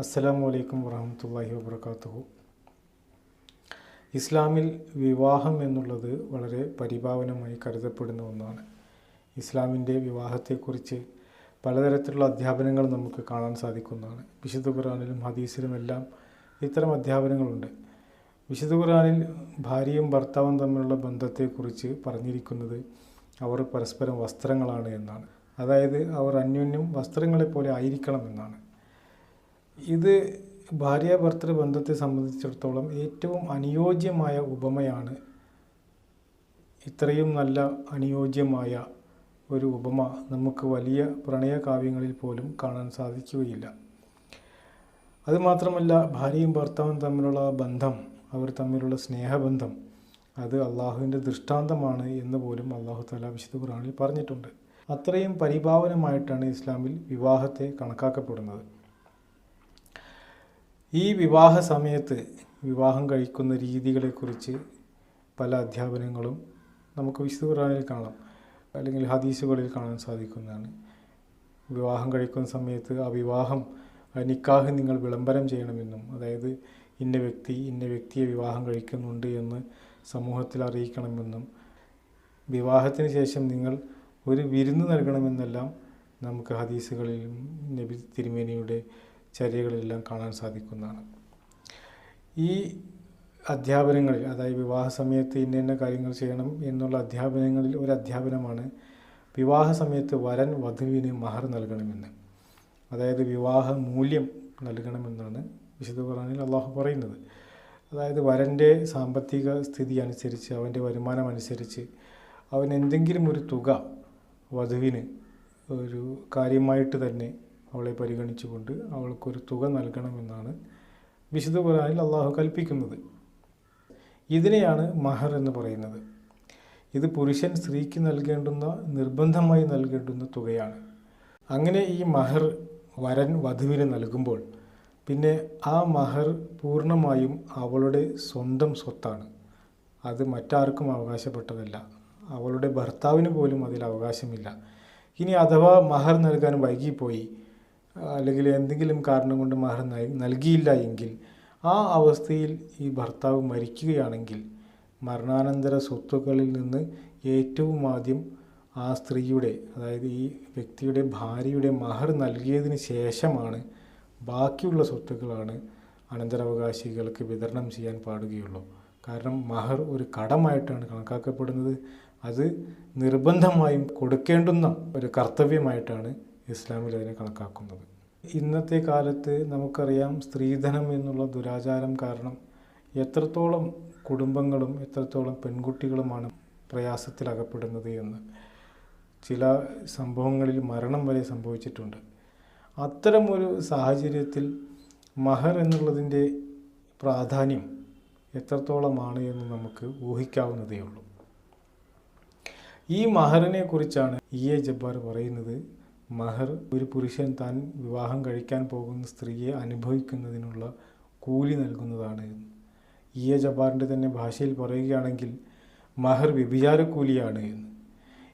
അസ്സലാമു അലൈക്കും വറഹമത്തല്ലാഹി വബർക്കാത്തുഹു ഇസ്ലാമിൽ വിവാഹം എന്നുള്ളത് വളരെ പരിഭാവനമായി കരുതപ്പെടുന്ന ഒന്നാണ്. ഇസ്ലാമിന്റെ വിവാഹത്തെക്കുറിച്ച് പലതരത്തിലുള്ള അധ്യാപനങ്ങൾ നമുക്ക് കാണാൻ സാധിക്കുന്നതാണ്. വിശുദ്ധ ഖുറാനിലും ഹദീസിലും എല്ലാം ഇത്തരം അധ്യാപനങ്ങളുണ്ട്. വിശുദ്ധ ഖുറാനിൽ ഭാര്യയും ഭർത്താവും തമ്മിലുള്ള ബന്ധത്തെക്കുറിച്ച് പറഞ്ഞിരിക്കുന്നത് അവർ പരസ്പരം വസ്ത്രങ്ങളാണ് എന്നാണ്. അതായത് അവർ അന്യോന്യം വസ്ത്രങ്ങളെപ്പോലെ ആയിരിക്കണം എന്നാണ്. ഇത് ഭാര്യ ഭർത്തൃ ബന്ധത്തെ സംബന്ധിച്ചിടത്തോളം ഏറ്റവും അനുയോജ്യമായ ഉപമയാണ്. ഇത്രയും നല്ല അനുയോജ്യമായ ഒരു ഉപമ നമുക്ക് വലിയ പ്രണയകാവ്യങ്ങളിൽ പോലും കാണാൻ സാധിക്കുകയില്ല. അതുമാത്രമല്ല ഭാര്യയും ഭർത്താവും തമ്മിലുള്ള ബന്ധം അവർ തമ്മിലുള്ള സ്നേഹബന്ധം അത് അള്ളാഹുവിന്റെ ദൃഷ്ടാന്തമാണ് എന്ന് പോലും അള്ളാഹു തല വിശുദ്ധ ഖുറാനിൽ പറഞ്ഞിട്ടുണ്ട്. അത്രയും പരിഭാവനമായിട്ടാണ് ഇസ്ലാമിൽ വിവാഹത്തെ കണക്കാക്കപ്പെടുന്നത്. ഈ വിവാഹ സമയത്ത് വിവാഹം കഴിക്കുന്ന രീതികളെക്കുറിച്ച് പല അധ്യാപനങ്ങളും നമുക്ക് വിശുദ്ധ ഖുറാനിൽ കാണാം. അല്ലെങ്കിൽ ഹദീസുകളിൽ കാണാൻ സാധിക്കുന്നതാണ്. വിവാഹം കഴിക്കുന്ന സമയത്ത് ആ വിവാഹം നിക്കാഹ് നിങ്ങൾ വിളംബരം ചെയ്യണമെന്നും അതായത് ഇന്ന വ്യക്തി ഇന്ന വ്യക്തിയെ വിവാഹം കഴിക്കുന്നുണ്ട് എന്ന് സമൂഹത്തിൽ അറിയിക്കണമെന്നും വിവാഹത്തിന് ശേഷം നിങ്ങൾ ഒരു വിരുന്ന് നൽകണമെന്നെല്ലാം നമുക്ക് ഹദീസുകളിലും നബി തിരുമേനിയുടെ ചര്യകളിലെല്ലാം കാണാൻ സാധിക്കുന്നതാണ്. ഈ അധ്യാപനങ്ങളിൽ അതായത് വിവാഹ സമയത്ത് ഇന്ന ഇന്ന കാര്യങ്ങൾ ചെയ്യണം എന്നുള്ള അധ്യാപനങ്ങളിൽ ഒരു അധ്യാപനമാണ് വിവാഹ സമയത്ത് വരൻ വധുവിന് മഹർ നൽകണമെന്ന്. അതായത് വിവാഹ മൂല്യം നൽകണമെന്നാണ് വിശുദ്ധ ഖുറാനിൽ അള്ളാഹു പറയുന്നത്. അതായത് വരന്റെ സാമ്പത്തിക സ്ഥിതി അനുസരിച്ച് അവന്റെ വരുമാനം അനുസരിച്ച് അവൻ എന്തെങ്കിലും ഒരു തുക വധുവിന് ഒരു കാര്യമായിട്ട് തന്നെ അവളെ പരിഗണിച്ചുകൊണ്ട് അവൾക്കൊരു തുക നൽകണമെന്നാണ് വിശുദ്ധ ഖുറാനിൽ അള്ളാഹു കൽപ്പിക്കുന്നത്. ഇതിനെയാണ് മഹർ എന്ന് പറയുന്നത്. ഇത് പുരുഷൻ സ്ത്രീക്ക് നൽകേണ്ടുന്ന നിർബന്ധമായി നൽകേണ്ടുന്ന തുകയാണ്. അങ്ങനെ ഈ മഹർ വരൻ വധുവിന് നൽകുമ്പോൾ പിന്നെ ആ മഹർ പൂർണമായും അവളുടെ സ്വന്തം സ്വത്താണ്. അത് മറ്റാർക്കും അവകാശപ്പെട്ടതല്ല. അവളുടെ ഭർത്താവിന് പോലും അതിൽ അവകാശമില്ല. ഇനി അഥവാ മഹർ നൽകാൻ വൈകിപ്പോയി അല്ലെങ്കിൽ എന്തെങ്കിലും കാരണം കൊണ്ട് മഹർ നൽകിയില്ല എങ്കിൽ ആ അവസ്ഥയിൽ ഈ ഭർത്താവ് മരിക്കുകയാണെങ്കിൽ മരണാനന്തര സ്വത്തുക്കളിൽ നിന്ന് ഏറ്റവും ആദ്യം ആ സ്ത്രീയുടെ അതായത് ഈ വ്യക്തിയുടെ ഭാര്യയുടെ മഹർ നൽകിയതിന് ശേഷമാണ് ബാക്കിയുള്ള സ്വത്തുക്കളാണ് അനന്തരാവകാശികൾക്ക് വിതരണം ചെയ്യാൻ പാടുകയുള്ളൂ. കാരണം മഹർ ഒരു കടമായിട്ടാണ് കണക്കാക്കപ്പെടുന്നത്. അത് നിർബന്ധമായും കൊടുക്കേണ്ടുന്ന ഒരു കർത്തവ്യമായിട്ടാണ് ഇസ്ലാമിൽ അതിനെ കണക്കാക്കുന്നത്. ഇന്നത്തെ കാലത്ത് നമുക്കറിയാം സ്ത്രീധനം എന്നുള്ള ദുരാചാരം കാരണം എത്രത്തോളം കുടുംബങ്ങളും എത്രത്തോളം പെൺകുട്ടികളുമാണ് പ്രയാസത്തിലകപ്പെടുന്നത് എന്ന്. ചില സംഭവങ്ങളിൽ മരണം വരെ സംഭവിച്ചിട്ടുണ്ട്. അത്തരമൊരു സാഹചര്യത്തിൽ മഹർ എന്നുള്ളതിന്റെ പ്രാധാന്യം എത്രത്തോളമാണ് എന്ന് നമുക്ക് ഊഹിക്കാവുന്നതേ ഉള്ളൂ ഈ മഹറിനെ കുറിച്ചാണ് ഇ എ ജബ്ബാർ പറയുന്നത്. മഹർ ഒരു പുരുഷൻ താൻ വിവാഹം കഴിക്കാൻ പോകുന്ന സ്ത്രീയെ അനുഭവിക്കുന്നതിനുള്ള കൂലി നൽകുന്നതാണ്. ഇ എ ജബാറിന്റെ തന്നെ ഭാഷയിൽ പറയുകയാണെങ്കിൽ മഹർ വ്യഭിചാരക്കൂലിയാണ് എന്ന്.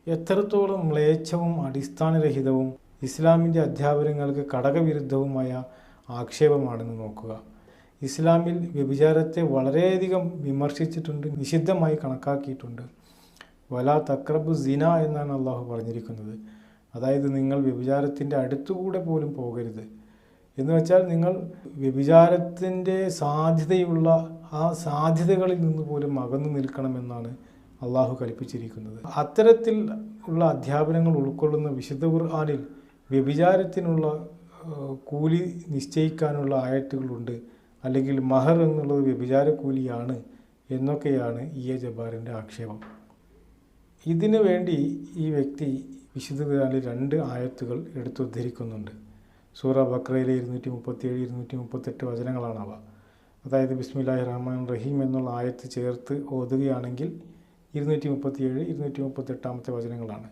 എത്രത്തോളം മ്ലേച്ഛവും അടിസ്ഥാനരഹിതവും ഇസ്ലാമിന്റെ അധ്യാപനങ്ങൾക്ക് ഘടകവിരുദ്ധവുമായ ആക്ഷേപമാണെന്ന് നോക്കുക. ഇസ്ലാമിൽ വ്യഭിചാരത്തെ വളരെയധികം വിമർശിച്ചിട്ടുണ്ട് നിഷിദ്ധമായി കണക്കാക്കിയിട്ടുണ്ട്. വലാ തക്രബു സിന എന്നാണ് അള്ളാഹു പറഞ്ഞിരിക്കുന്നത്. അതായത് നിങ്ങൾ വ്യഭിചാരത്തിന്റെ അടുത്തുകൂടെ പോലും പോകരുത്. എന്ന് വെച്ചാൽ നിങ്ങൾ വ്യഭിചാരത്തിന്റെ സാധ്യതയുള്ള ആ സാധ്യതകളിൽ നിന്ന് പോലും അകന്നു നിൽക്കണമെന്നാണ് അള്ളാഹു കൽപ്പിച്ചിരിക്കുന്നത്. അത്തരത്തിൽ ഉള്ള അധ്യാപനങ്ങൾ ഉൾക്കൊള്ളുന്ന വിശുദ്ധ ഖുർആാനിൽ വ്യഭിചാരത്തിനുള്ള കൂലി നിശ്ചയിക്കാനുള്ള ആയത്തുകളുണ്ട്. അല്ലെങ്കിൽ മഹർ എന്നുള്ളത് വ്യഭിചാര കൂലിയാണ് എന്നൊക്കെയാണ് ഇ എ ജബാറിന്റെ ആക്ഷേപം. ഇതിനു വേണ്ടി ഈ വ്യക്തി വിശുദ്ധ ഖുർആനിൽ രണ്ട് ആയത്തുകൾ എടുത്തുദ്ധരിക്കുന്നുണ്ട്. സൂറ ബക്രയിലെ ഇരുന്നൂറ്റി മുപ്പത്തിയേഴ് ഇരുന്നൂറ്റി മുപ്പത്തെട്ട് വചനങ്ങളാണ് അവ അതായത് ബിസ്മില്ലാഹി റഹ്മാൻ റഹീം എന്നുള്ള ആയത്ത് ചേർത്ത് ഓതുകയാണെങ്കിൽ ഇരുന്നൂറ്റി മുപ്പത്തിയേഴ് ഇരുന്നൂറ്റി മുപ്പത്തെട്ടാമത്തെ വചനങ്ങളാണ്.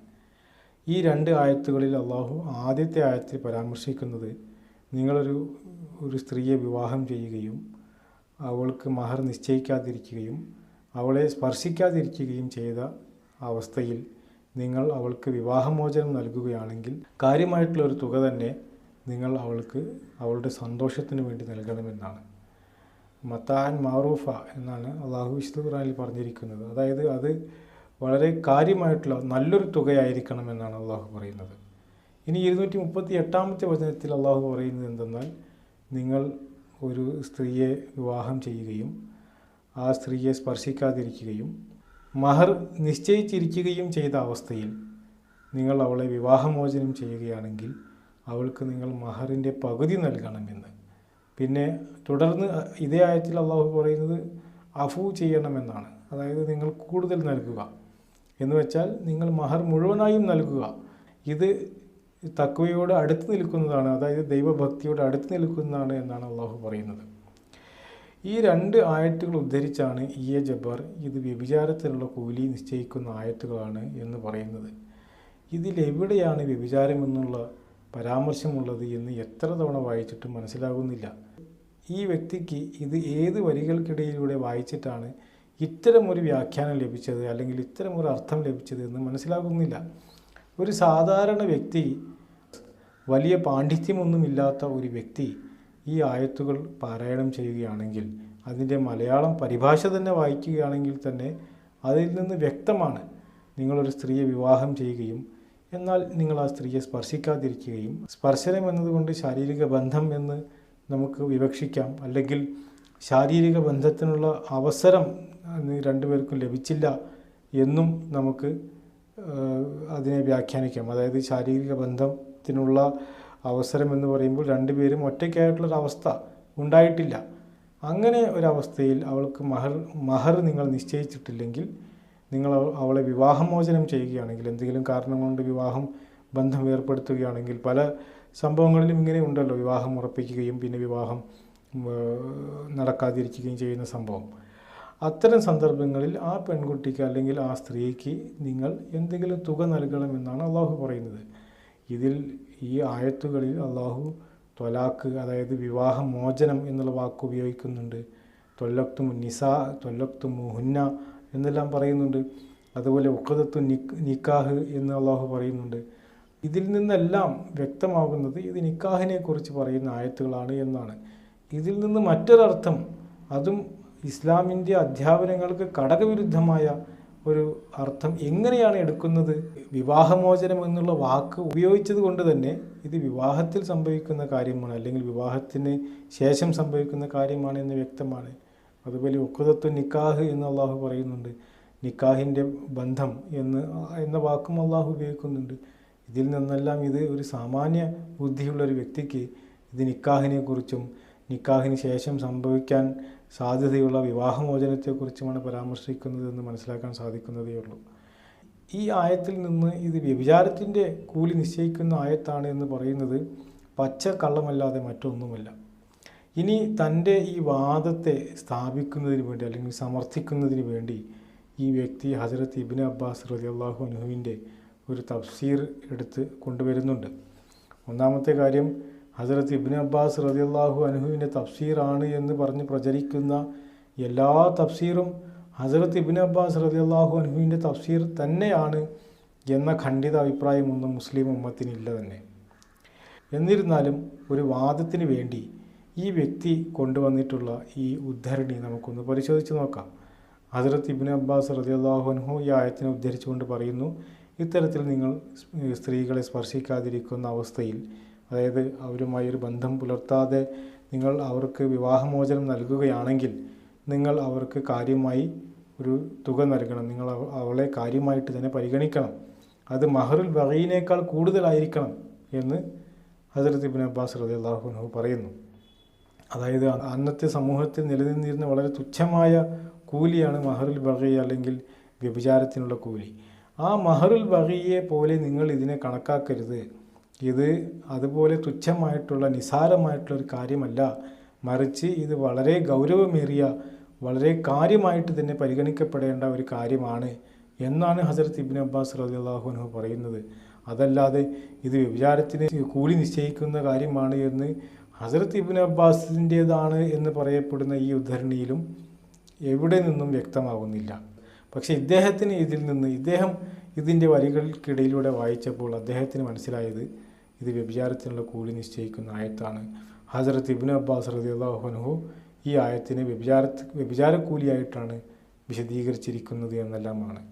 ഈ രണ്ട് ആയത്തുകളിൽ അള്ളാഹു ആദ്യത്തെ ആയത്തിൽ പരാമർശിക്കുന്നത് നിങ്ങളൊരു ഒരു സ്ത്രീയെ വിവാഹം ചെയ്യുകയും അവൾക്ക് മഹർ നിശ്ചയിക്കാതിരിക്കുകയും അവളെ സ്പർശിക്കാതിരിക്കുകയും ചെയ്ത അവസ്ഥയിൽ നിങ്ങൾ അവൾക്ക് വിവാഹമോചനം നൽകുകയാണെങ്കിൽ കാര്യമായിട്ടുള്ള ഒരു തുക തന്നെ നിങ്ങൾ അവൾക്ക് അവളുടെ സന്തോഷത്തിന് വേണ്ടി നൽകണമെന്നാണ്. മത്താൻ മാറൂഫ എന്നാണ് അള്ളാഹു വിശുദ്ധ ഖുറാനിൽ പറഞ്ഞിരിക്കുന്നത്. അതായത് അത് വളരെ കാര്യമായിട്ടുള്ള നല്ലൊരു തുകയായിരിക്കണം എന്നാണ് അള്ളാഹു പറയുന്നത്. ഇനി ഇരുന്നൂറ്റി മുപ്പത്തി എട്ടാമത്തെ വചനത്തിൽ അള്ളാഹു പറയുന്നത് എന്തെന്നാൽ നിങ്ങൾ ഒരു സ്ത്രീയെ വിവാഹം ചെയ്യുകയും ആ സ്ത്രീയെ സ്പർശിക്കാതിരിക്കുകയും മഹർ നിശ്ചയിച്ചിരിക്കുകയും ചെയ്ത അവസ്ഥയിൽ നിങ്ങൾ അവളെ വിവാഹമോചനം ചെയ്യുകയാണെങ്കിൽ അവൾക്ക് നിങ്ങൾ മഹറിന്റെ പകുതി നൽകണമെന്ന്. പിന്നെ തുടർന്ന് ഇതേ ആയത്തിൽ അള്ളാഹു പറയുന്നത് അഫു ചെയ്യണമെന്നാണ്. അതായത് നിങ്ങൾ കൂടുതൽ നൽകുക. എന്ന് വെച്ചാൽ നിങ്ങൾ മഹർ മുഴുവനായും നൽകുക. ഇത് തക്വയോട് അടുത്ത് നിൽക്കുന്നതാണ്. അതായത് ദൈവഭക്തിയോട് അടുത്ത് നിൽക്കുന്നതാണ് എന്നാണ് അള്ളാഹു പറയുന്നത്. ഈ രണ്ട് ആയത്തുകൾ ഉദ്ധരിച്ചാണ് ഇ എ ജബ്ബാർ ഇത് വ്യഭിചാരത്തിനുള്ള കൂലി നിശ്ചയിക്കുന്ന ആയത്തുകളാണ് എന്ന് പറയുന്നത്. ഇതിലെവിടെയാണ് വ്യഭിചാരമെന്നുള്ള പരാമർശമുള്ളത് എന്ന് എത്ര തവണ വായിച്ചിട്ടും മനസ്സിലാകുന്നില്ല. ഈ വ്യക്തിക്ക് ഇത് ഏത് വരികൾക്കിടയിലൂടെ വായിച്ചിട്ടാണ് ഇത്തരമൊരു വ്യാഖ്യാനം ലഭിച്ചത് അല്ലെങ്കിൽ ഇത്തരമൊരു അർത്ഥം ലഭിച്ചത് എന്ന് മനസ്സിലാകുന്നില്ല. ഒരു സാധാരണ വ്യക്തി വലിയ പാണ്ഡിത്യമൊന്നുമില്ലാത്ത ഒരു വ്യക്തി ഈ ആയത്തുകൾ പാരായണം ചെയ്യുകയാണെങ്കിൽ അതിന്റെ മലയാളം പരിഭാഷ തന്നെ വായിക്കുകയാണെങ്കിൽ തന്നെ അതിൽ നിന്ന് വ്യക്തമാണ് നിങ്ങളൊരു സ്ത്രീയെ വിവാഹം ചെയ്യുകയും എന്നാൽ നിങ്ങൾ ആ സ്ത്രീയെ സ്പർശിക്കാതിരിക്കുകയും. സ്പർശനം എന്നതുകൊണ്ട് ശാരീരിക ബന്ധം എന്ന് നമുക്ക് വിവക്ഷിക്കാം. അല്ലെങ്കിൽ ശാരീരിക ബന്ധത്തിനുള്ള അവസരം രണ്ടുപേർക്കും ലഭിച്ചില്ല എന്നും നമുക്ക് അതിനെ വ്യാഖ്യാനിക്കാം. അതായത് ശാരീരിക ബന്ധത്തിനുള്ള അവസരം എന്ന് പറയുമ്പോൾ രണ്ടുപേരും ഒറ്റയ്ക്കായിട്ടുള്ളൊരവസ്ഥ ഉണ്ടായിട്ടില്ല. അങ്ങനെ ഒരവസ്ഥയിൽ അവൾക്ക് മഹർ മഹർ നിങ്ങൾ നിശ്ചയിച്ചിട്ടില്ലെങ്കിൽ നിങ്ങൾ അവ- അവളെ വിവാഹമോചനം ചെയ്യുകയാണെങ്കിൽ എന്തെങ്കിലും കാരണം കൊണ്ട് വിവാഹം ബന്ധം ഏർപ്പെടുത്തുകയാണെങ്കിൽ പല സംഭവങ്ങളിലും ഇങ്ങനെ ഉണ്ടല്ലോ. വിവാഹം ഉറപ്പിക്കുകയും പിന്നെ വിവാഹം നടക്കാതിരിക്കുകയും ചെയ്യുന്ന സംഭവം. അത്തരം സന്ദർഭങ്ങളിൽ ആ പെൺകുട്ടിക്ക് അല്ലെങ്കിൽ ആ സ്ത്രീക്ക് നിങ്ങൾ എന്തെങ്കിലും തുക നൽകണമെന്നാണ് അള്ളാഹു പറയുന്നത്. ഇതിൽ ഈ ആയത്തുകളിൽ അള്ളാഹു ത്വലാക്ക് അതായത് വിവാഹമോചനം എന്നുള്ള വാക്ക് ഉപയോഗിക്കുന്നുണ്ട്. തൊല്ലക്തും നിസ തൊല്ലക്തും മുഹുന്ന എന്നെല്ലാം പറയുന്നുണ്ട്. അതുപോലെ നിക് നിക്കാഹ് എന്ന് അള്ളാഹു പറയുന്നുണ്ട്. ഇതിൽ നിന്നെല്ലാം വ്യക്തമാകുന്നത് ഇത് നിക്കാഹിനെ കുറിച്ച് പറയുന്ന ആയത്തുകളാണ് എന്നാണ്. ഇതിൽ നിന്ന് മറ്റൊരർത്ഥം അതും ഇസ്ലാമിന്റെ അധ്യാപനങ്ങൾക്ക് കടകവിരുദ്ധമായ ഒരു അർത്ഥം എങ്ങനെയാണ് എടുക്കുന്നത്? വിവാഹമോചനം എന്നുള്ള വാക്ക് ഉപയോഗിച്ചത് കൊണ്ട് തന്നെ ഇത് വിവാഹത്തിൽ സംഭവിക്കുന്ന കാര്യമാണ് അല്ലെങ്കിൽ വിവാഹത്തിന് ശേഷം സംഭവിക്കുന്ന കാര്യമാണ് എന്ന് വ്യക്തമാണ്. അതുപോലെ ഒക്കുതത്വ നിക്കാഹ് എന്ന് അള്ളാഹു പറയുന്നുണ്ട്. നിക്കാഹിന്റെ ബന്ധം എന്ന് എന്ന വാക്കും അള്ളാഹു ഉപയോഗിക്കുന്നുണ്ട്. ഇതിൽ നിന്നെല്ലാം ഇത് ഒരു സാമാന്യ ബുദ്ധിയുള്ള ഒരു വ്യക്തിക്ക് ഇത് നിക്കാഹിനെ കുറിച്ചും നിക്കാഹിന് ശേഷം സംഭവിക്കാൻ സാധ്യതയുള്ള വിവാഹമോചനത്തെക്കുറിച്ചുമാണ് പരാമർശിക്കുന്നത് എന്ന് മനസ്സിലാക്കാൻ സാധിക്കുന്നതേ ഉള്ളൂ ഈ ആയത്തിൽ നിന്ന് ഇത് വ്യഭിചാരത്തിന്റെ കൂലി നിശ്ചയിക്കുന്ന ആയത്താണ് എന്ന് പറയുന്നത് പച്ച കള്ളമല്ലാതെ മറ്റൊന്നുമല്ല. ഇനി തന്റെ ഈ വാദത്തെ സ്ഥാപിക്കുന്നതിന് വേണ്ടി അല്ലെങ്കിൽ സമർത്ഥിക്കുന്നതിന് വേണ്ടി ഈ വ്യക്തി ഹജരത്ത് ഇബിൻ അബ്ബാസ് റതി അള്ളാഹു അനുഹുവിന്റെ ഒരു തഫ്സീർ എടുത്ത് കൊണ്ടുവരുന്നുണ്ട്. ഒന്നാമത്തെ കാര്യം ഹജരത്ത് ഇബിൻ അബ്ബാസ് റളിയല്ലാഹു അനുഹുവിന്റെ തഫ്സീറാണ് എന്ന് പറഞ്ഞ് പ്രചരിക്കുന്ന എല്ലാ തഫ്സീറും ഹസരത്ത് ഇബിൻ അബ്ബാസ് റളിയല്ലാഹു അനുഹുവിന്റെ തഫ്സീർ തന്നെയാണ് എന്ന ഖണ്ഡിത അഭിപ്രായമൊന്നും മുസ്ലിം ഉമ്മത്തിനില്ല തന്നെ. എന്നിരുന്നാലും ഒരു വാദത്തിന് വേണ്ടി ഈ വ്യക്തി കൊണ്ടുവന്നിട്ടുള്ള ഈ ഉദ്ധരണി നമുക്കൊന്ന് പരിശോധിച്ച് നോക്കാം. ഹസരത്ത് ഇബിൻ അബ്ബാസ് റളിയല്ലാഹു അനുഹു ഈ ആയത്തിനെ ഉദ്ധരിച്ചുകൊണ്ട് പറയുന്നു ഇത്തരത്തിൽ നിങ്ങൾ സ്ത്രീകളെ സ്പർശിക്കാതിരിക്കുന്ന അവസ്ഥയിൽ അതായത് അവരുമായി ഒരു ബന്ധം പുലർത്താതെ നിങ്ങൾ അവർക്ക് വിവാഹമോചനം നൽകുകയാണെങ്കിൽ നിങ്ങൾ അവർക്ക് കാര്യമായി ഒരു തുക നൽകണം. നിങ്ങൾ അവളെ കാര്യമായിട്ട് തന്നെ പരിഗണിക്കണം. അത് മഹറുൽ ബഹീനേക്കാൾ കൂടുതലായിരിക്കണം എന്ന് ഹജറത്ത് ഇബിൻ അബ്ബാസ് റളിയല്ലാഹു അൻഹു പറയുന്നു. അതായത് അന്നത്തെ സമൂഹത്തിൽ നിലനിന്നിരുന്ന വളരെ തുച്ഛമായ കൂലിയാണ് മഹറുൽ ബഹി അല്ലെങ്കിൽ വ്യഭിചാരത്തിനുള്ള കൂലി. ആ മഹറുൽ ബഹിയെ പോലെ നിങ്ങൾ ഇതിനെ കണക്കാക്കരുത്. ഇത് അതുപോലെ തുച്ഛമായിട്ടുള്ള നിസാരമായിട്ടുള്ള ഒരു കാര്യമല്ല. മറിച്ച് ഇത് വളരെ ഗൗരവമേറിയ വളരെ കാര്യമായിട്ട് തന്നെ പരിഗണിക്കപ്പെടേണ്ട ഒരു കാര്യമാണ് എന്നാണ് ഹസരത്ത് ഇബിൻ അബ്ബാസ് റളിയല്ലാഹു അൻഹു പറയുന്നത്. അതല്ലാതെ ഇത് വ്യഭിചാരത്തിന് കൂലി നിശ്ചയിക്കുന്ന കാര്യമാണ് എന്ന് ഹസരത്ത് ഇബിൻ അബ്ബാസിന്റേതാണ് എന്ന് പറയപ്പെടുന്ന ഈ ഉദ്ധരണിയിലും എവിടെ നിന്നും വ്യക്തമാകുന്നില്ല. പക്ഷേ ഇദ്ദേഹത്തിന് ഇതിൽ നിന്ന് ഇദ്ദേഹം ഇതിന്റെ വരികൾക്കിടയിലൂടെ വായിച്ചപ്പോൾ അദ്ദേഹത്തിന് മനസ്സിലായത് ഇത് വ്യഭിചാരത്തിനുള്ള കൂലി നിശ്ചയിക്കുന്ന ആയത്താണ്. ഹസരത്ത് ഇബിൻ അബ്ബാസ് റദിയാഹുനഹു ഈ ആയത്തിനെ വ്യഭിചാര വ്യഭിചാരക്കൂലിയായിട്ടാണ് വിശദീകരിച്ചിരിക്കുന്നത് എന്നെല്ലാമാണ്.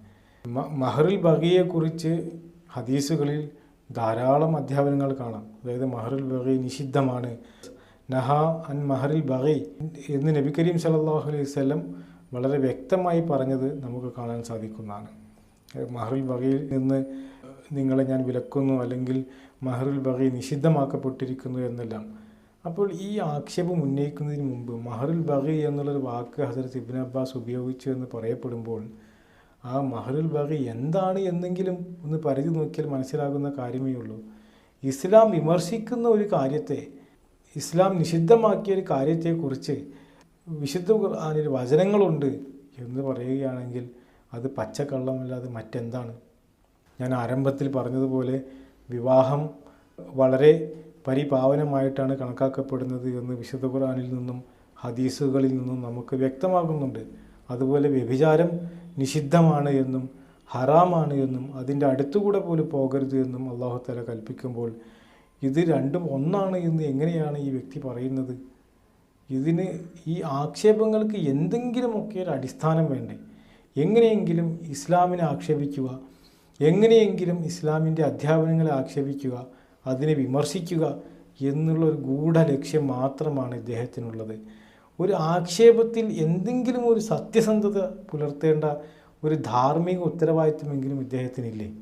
മഹറിൽ ബഗിയെക്കുറിച്ച് ഹദീസുകളിൽ ധാരാളം അധ്യാപനങ്ങൾ കാണാം. അതായത് മഹറുൽ ബഗി നിഷിദ്ധമാണ്. നഹ അൻ മഹറിൽ ബഗി എന്ന് നബി കരീം സല്ലല്ലാഹു അലൈഹി വസല്ലം വളരെ വ്യക്തമായി പറഞ്ഞത് നമുക്ക് കാണാൻ സാധിക്കുന്നതാണ്. മഹറുൽ ബഗയിൽ നിന്ന് നിങ്ങളെ ഞാൻ വിലക്കുന്നു അല്ലെങ്കിൽ മഹറുൽ ബഗി നിഷിദ്ധമാക്കപ്പെട്ടിരിക്കുന്നു എന്നെല്ലാം. അപ്പോൾ ഈ ആക്ഷേപം ഉന്നയിക്കുന്നതിന് മുമ്പ് മഹറുൽ ബഗി എന്നുള്ളൊരു വാക്ക് ഹസരത്ത് ഇബ്നു അബ്ബാസ് ഉപയോഗിച്ചു എന്ന് പറയപ്പെടുമ്പോൾ ആ മഹറുൽ ബഗി എന്താണ് എന്നെങ്കിലും ഒന്ന് പരിധി നോക്കിയാൽ മനസ്സിലാകുന്ന കാര്യമേ ഉള്ളൂ. ഇസ്ലാം വിമർശിക്കുന്ന ഒരു കാര്യത്തെ ഇസ്ലാം നിഷിദ്ധമാക്കിയ ഒരു കാര്യത്തെക്കുറിച്ച് വിശുദ്ധ ഖുർആനിൽ വചനങ്ങളുണ്ട് എന്ന് പറയുകയാണെങ്കിൽ അത് പച്ചക്കള്ളമല്ലാതെ മറ്റെന്താണ്? ഞാൻ ആരംഭത്തിൽ പറഞ്ഞതുപോലെ വിവാഹം വളരെ പരിപാവനമായിട്ടാണ് കണക്കാക്കപ്പെടുന്നത് എന്ന് വിശുദ്ധ ഖുറാനിൽ നിന്നും ഹദീസുകളിൽ നിന്നും നമുക്ക് വ്യക്തമാകുന്നുണ്ട്. അതുപോലെ വ്യഭിചാരം നിഷിദ്ധമാണ് എന്നും ഹറാമാണ് എന്നും അതിന്റെ അടുത്തുകൂടെ പോലും പോകരുത് എന്നും അള്ളാഹു തല കൽപ്പിക്കുമ്പോൾ ഇത് രണ്ടും ഒന്നാണ് എന്ന് എങ്ങനെയാണ് ഈ വ്യക്തി പറയുന്നത്? ഇതിന് ഈ ആക്ഷേപങ്ങൾക്ക് എന്തെങ്കിലുമൊക്കെ ഒരു അടിസ്ഥാനം വേണ്ടേ? എങ്ങനെയെങ്കിലും ഇസ്ലാമിനെ ആക്ഷേപിക്കുക എങ്ങനെയെങ്കിലും ഇസ്ലാമിന്റെ അധ്യാപനങ്ങളെ ആക്ഷേപിക്കുക അതിനെ വിമർശിക്കുക എന്നുള്ള ഒരു ഗൂഢ ലക്ഷ്യം മാത്രമാണ് ഇദ്ദേഹത്തിനുള്ളത്. ഒരു ആക്ഷേപത്തിൽ എന്തെങ്കിലും ഒരു സത്യസന്ധത പുലർത്തേണ്ട ഒരു ധാർമ്മിക ഉത്തരവാദിത്വമെങ്കിലും ഇദ്ദേഹത്തിനില്ലേ?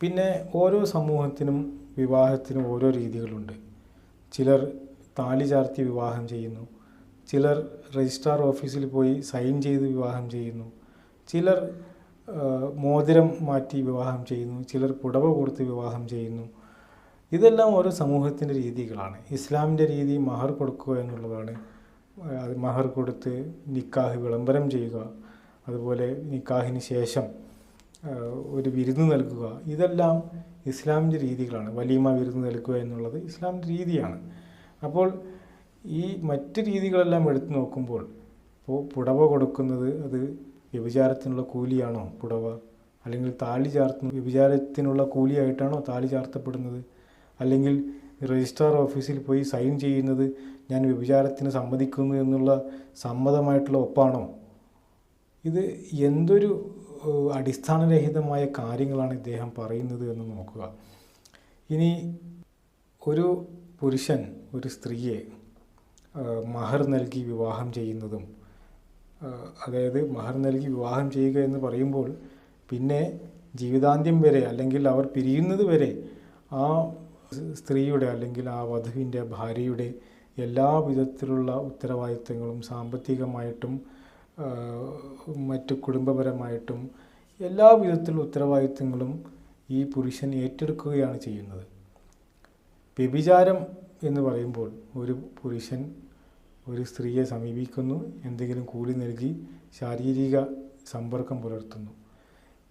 പിന്നെ ഓരോ സമൂഹത്തിനും വിവാഹത്തിനും ഓരോ രീതികളുണ്ട്. ചിലർ താലി ചാർത്തി വിവാഹം ചെയ്യുന്നു. ചിലർ രജിസ്ട്രാർ ഓഫീസിൽ പോയി സൈൻ ചെയ്ത് വിവാഹം ചെയ്യുന്നു. ചിലർ മോതിരം മാറ്റി വിവാഹം ചെയ്യുന്നു ചിലർ പുടവ കൊടുത്ത് വിവാഹം ചെയ്യുന്നു. ഇതെല്ലാം ഓരോ സമൂഹത്തിന്റെ രീതികളാണ്. ഇസ്ലാമിന്റെ രീതി മഹർ കൊടുക്കുക എന്നുള്ളതാണ്. അത് മഹർ കൊടുത്ത് നിക്കാഹ് വിളംബരം ചെയ്യുക അതുപോലെ നിക്കാഹിന് ശേഷം ഒരു വിരുന്ന് നൽകുക ഇതെല്ലാം ഇസ്ലാമിന്റെ രീതികളാണ്. വലീമ വിരുന്ന് നൽകുക എന്നുള്ളത് ഇസ്ലാമിന്റെ രീതിയാണ്. അപ്പോൾ ഈ മറ്റ് രീതികളെല്ലാം എടുത്തു നോക്കുമ്പോൾ ഇപ്പോൾ പുടവ കൊടുക്കുന്നത് അത് വ്യഭിചാരത്തിനുള്ള കൂലിയാണോ പുടവ? അല്ലെങ്കിൽ താലി ചാർത്തുന്ന വ്യഭിചാരത്തിനുള്ള കൂലിയായിട്ടാണോ താലി ചാർത്തപ്പെടുന്നത്? അല്ലെങ്കിൽ രജിസ്ട്രാർ ഓഫീസിൽ പോയി സൈൻ ചെയ്യുന്നത് ഞാൻ വ്യഭിചാരത്തിന് സമ്മതിക്കുന്നു എന്നുള്ള സമ്മതമായിട്ടുള്ള ഒപ്പാണോ? ഇത് എന്തൊരു അടിസ്ഥാനരഹിതമായ കാര്യങ്ങളാണ് ഇദ്ദേഹം പറയുന്നത് എന്ന് നോക്കുക. ഇനി ഒരു പുരുഷൻ ഒരു സ്ത്രീയെ മഹർ നൽകി വിവാഹം ചെയ്യുന്നതും അതായത് മഹർ നൽകി വിവാഹം ചെയ്യുക എന്ന് പറയുമ്പോൾ പിന്നെ ജീവിതാന്ത്യം വരെ അല്ലെങ്കിൽ അവർ പിരിയുന്നത് വരെ ആ സ്ത്രീയുടെ അല്ലെങ്കിൽ ആ വധുവിന്റെ ഭാര്യയുടെ എല്ലാ വിധത്തിലുള്ള ഉത്തരവാദിത്തങ്ങളും സാമ്പത്തികമായിട്ടും മറ്റു കുടുംബപരമായിട്ടും എല്ലാ വിധത്തിലുള്ള ഉത്തരവാദിത്തങ്ങളും ഈ പുരുഷൻ ഏറ്റെടുക്കുകയാണ് ചെയ്യുന്നത്. വ്യഭിചാരം എന്ന് പറയുമ്പോൾ ഒരു പുരുഷൻ ഒരു സ്ത്രീയെ സമീപിക്കുന്നു എന്തെങ്കിലും കൂലി നൽകി ശാരീരിക സമ്പർക്കം പുലർത്തുന്നു.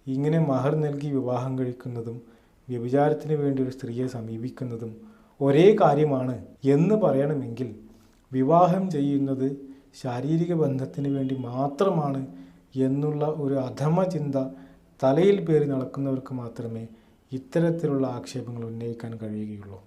ഇങ്ങനെ മഹർ നൽകി വിവാഹം കഴിക്കുന്നതും വ്യഭിചാരത്തിന് വേണ്ടി ഒരു സ്ത്രീയെ സമീപിക്കുന്നതും ഒരേ കാര്യമാണ് എന്ന് പറയണമെങ്കിൽ വിവാഹം ചെയ്യുന്നത് ശാരീരിക ബന്ധത്തിന് വേണ്ടി മാത്രമാണ് എന്നുള്ള ഒരു അധമ ചിന്ത തലയിൽ പേറി നടക്കുന്നവർക്ക് മാത്രമേ ഇത്തരത്തിലുള്ള ആക്ഷേപങ്ങൾ ഉന്നയിക്കാൻ കഴിയുകയുള്ളൂ.